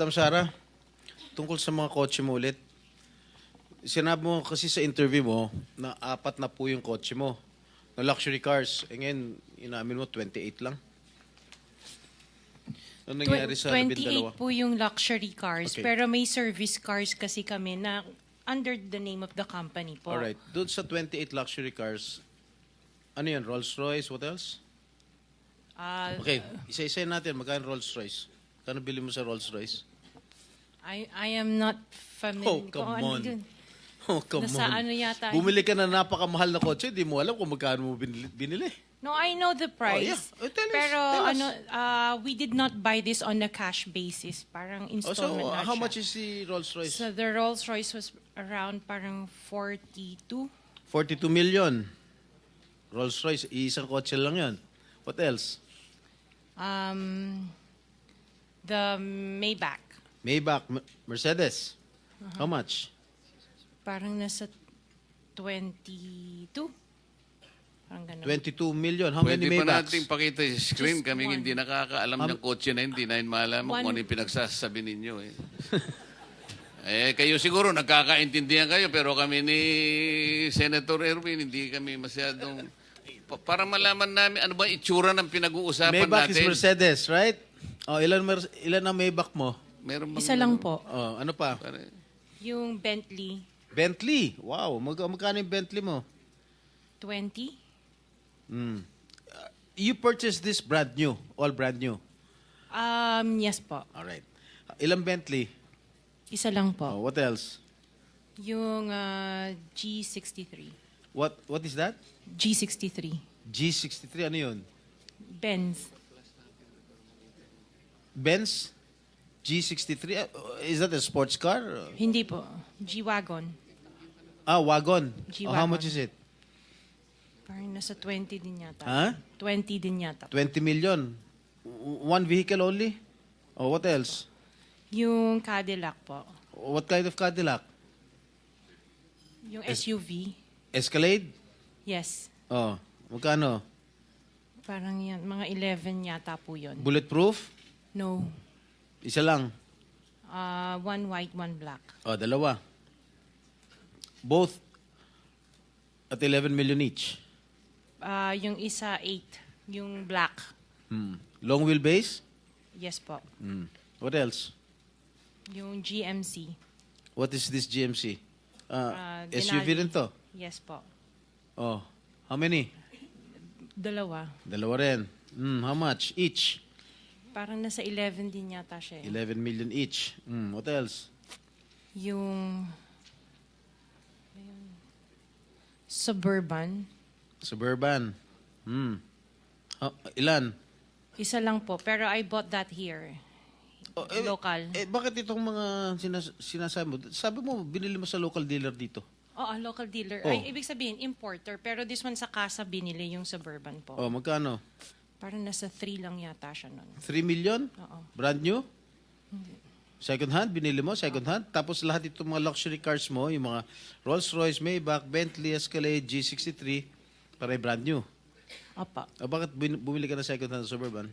Madam Sara, tungkol sa mga kotse mo ulit. Sinabi mo kasi sa interview mo na apat na po yung kotse mo na luxury cars. E ngayon, inamin mo 28 lang. Ano nangyari sa Twen- labindalawa? 28 po yung luxury cars, Okay. pero may service cars kasi kami na under the name of the company po. Alright. Doon sa 28 luxury cars, ano yan? Rolls Royce? What else? Ah, Okay, isa-isa natin. Magkano Rolls Royce? Kano bili mo sa Rolls Royce? I, I am not familiar. Oh, come kung ano on. dun. Oh, come Nasa on. ano yata- Bumili ka na napakamahal na kotse, di mo alam kung magkano mo binili. binili. No, I know the price. yeah. Oh, tell us, pero tell us. ano, ah, we did not buy this on a cash basis. Parang Oh, so, installment uh, na how siya. much is the Rolls Royce? So the Rolls Royce was around parang 42. 42 million. Rolls Royce, isang kotse lang yon. What else? Um, the Maybach. Maybach, M- Mercedes. Uh-huh. How much? Parang nasa 22. Parang ganun. 22 million. How Pwede many pa Maybachs? nating pakita yung screen. Just Kaming one. hindi nakakaalam ng kotse na hindi na malaman One. kung ano yung pinagsasabi ninyo. Eh. eh, kayo siguro nagkakaintindihan kayo pero kami ni Senator Erwin hindi kami masyadong... Pa- para malaman namin ano ba yung itsura ng pinag-uusapan Maybach is natin. Mercedes, right? Oh, ilan mer- ilan ang Maybach mo? Meron bang Isa lang po. Oh, ano pa? Pare- Yung Bentley, Bentley. Wow, mag magkano yung Bentley mo? 20. Mm. Uh, you purchased this brand new, all brand new. Um, yes po. All right. Ilang Bentley? Isa lang po. Oh, what else? Yung ah, G63. What what is that? G63. G63 ano 'yun? Benz. Benz G63 uh, is that a sports car? Hindi po. G-Wagon. Ah, wagon. Oh, how G-Wagon. much is it? Parang nasa 20 din yata. Huh? 20 din yata. 20 million. W- One vehicle only? Oh, what else? Yung Cadillac po. What kind of Cadillac? Yung SUV. Escalade? Yes. Oh, magkano? Parang yan. Mga 11 yata po yun. Bulletproof? No. Isa lang. Ah, one white, one black. Oh, dalawa. Both at 11 million each. Ah, yung isa, 8. Yung black. Hmm. Long wheelbase? Yes po. Hmm. What else? Yung GMC. What is this GMC? Ah, Uh, SUV Denali. rin to. Yes po. Oh, how many? Dalawa. Dalawa rin. Hmm, how much each? Parang nasa 11 din yata siya. eh. 11 million each. Hmm, what else? Yung ayun, Suburban. Suburban. Hmm. Ah, ilan? Isa lang po. Pero I bought that here. Oh, eh, Local. Eh, bakit itong mga sinas- sinasabi mo? Sabi mo, binili mo sa local dealer dito. Oo, local dealer. Oh. Ay, ibig sabihin, importer. Pero this one sa casa binili yung Suburban po. Oh, magkano? Parang nasa 3 lang yata siya nun. 3 million? Oo. Brand new? Second hand, binili mo, second hand. Tapos lahat itong mga luxury cars mo, yung mga Rolls Royce, Maybach, Bentley, Escalade, G63, para brand new. Opa. Ah, bakit bumili ka ng second hand Suburban?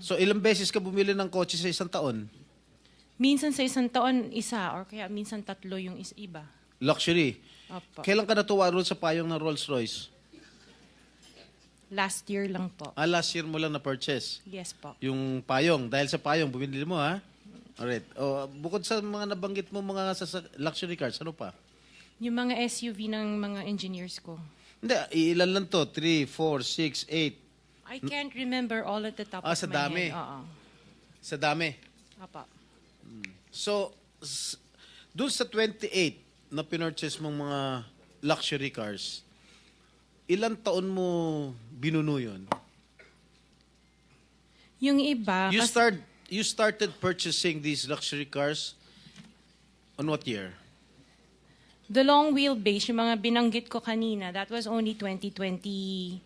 So, ilang beses ka bumili ng kotse sa isang taon? Minsan sa isang taon, isa, or kaya minsan tatlo yung is iba. Luxury. Opo. Kailan ka natuwa roon sa payong ng Rolls Royce? Last year lang po. Ah, last year mo lang na-purchase. Yes po. Yung payong. Dahil sa payong, bumili mo, ha? Alright. Oh, bukod sa mga nabanggit mo mga sa luxury cars, ano pa? Yung mga SUV ng mga engineers ko. Hindi, ilan lang to? 3, 4, 6, 8. I can't remember all at the top Ah, of sa my dami. head. Oo. Sa dami. Apa. So, s- dun sa 28 na pinurchase mong mga luxury cars, ilan taon mo binuno yun? Yung iba, You kas- start you started purchasing these luxury cars on what year? The long wheelbase, yung mga binanggit ko kanina, that was only 2022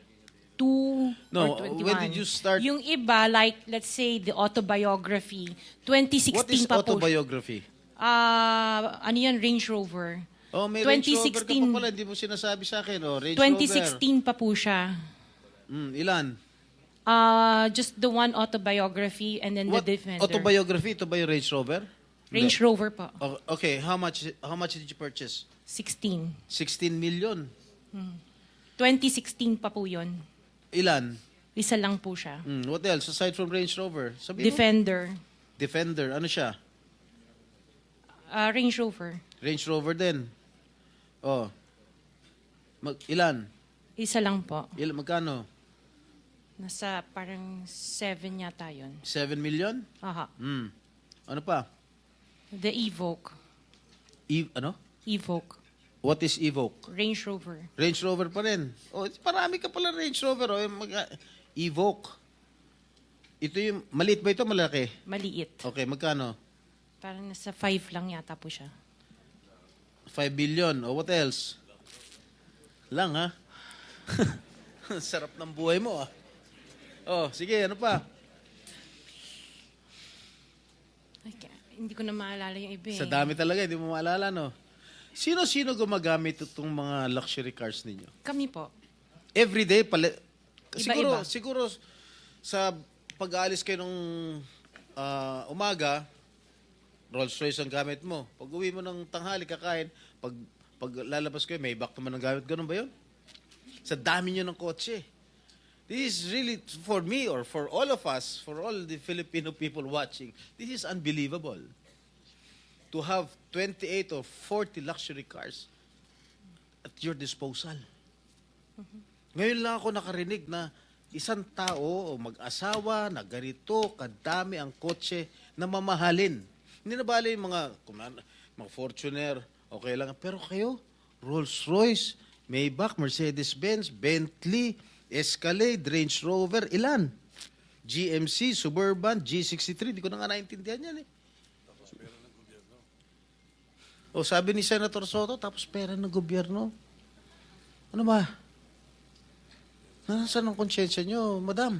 No, or 21. when did you start- Yung iba, like, let's say, the autobiography, 2016 What is pa po. autobiography? Ah, ano yan, Range Rover. Oh, may Range Rover ka 2016 pa pala, hindi mo sinasabi sa akin. Oh, Range 2016 pa po siya. Rover. Mm, ilan? Ah, just the one autobiography and then What the Defender. autobiography? Ito ba yung Range Rover? Range. Rover po. Oh, okay, how much how much did you purchase? 16. 16 million. 2016 pa po yun. Ilan? Isa lang po siya. Mm, what else aside from Range Rover? Sabi mo? Defender. Defender. Ano siya? Ah, Range Rover. Range Rover din. Oh. Mag, ilan? Isa lang po. Ilan magkano? Nasa parang 7 yata yun. 7 million? Aha. Hmm. Ano pa? The Evoque. E- ano? Evoque. What is Evoque? Range Rover. Range Rover pa rin. Oh, parami ka pala Range Rover. Oh. Yung Mag- Evoque. Ito yung, maliit ba ito? Malaki? Maliit. Okay, magkano? Parang nasa 5 lang yata po siya. 5 billion. Oh, what else? Lang, ha? Sarap ng buhay mo, ah. Oh, sige, ano pa? Ay, kaya- hindi ko na maalala yung iba eh. Sa dami talaga, hindi mo maalala, no? Sino-sino gumagamit itong mga luxury cars ninyo? Kami po. Every day, pala, siguro, Iba-iba. siguro sa pag-aalis kayo nung ah, umaga, Rolls Royce ang gamit mo. Pag uwi mo ng tanghali, kakain, pag, pag lalabas kayo, may back naman ang gamit. Ganun ba yun? Sa dami nyo ng kotse. This is really, for me or for all of us, for all the Filipino people watching, this is unbelievable. To have 28 or 40 luxury cars at your disposal. Ngayon lang ako nakarinig na isang tao o mag-asawa na ganito kadami ang kotse na mamahalin. Hindi na bali yung mga, mga Fortuner, okay lang. Pero kayo, Rolls-Royce, Maybach, Mercedes-Benz, Bentley, Escalade, Range Rover, ilan? GMC, Suburban, G63, di ko na nga naintindihan yan eh. O sabi ni Senator Soto, tapos pera ng gobyerno. Ano ba? Nasaan ang konsyensya nyo, madam?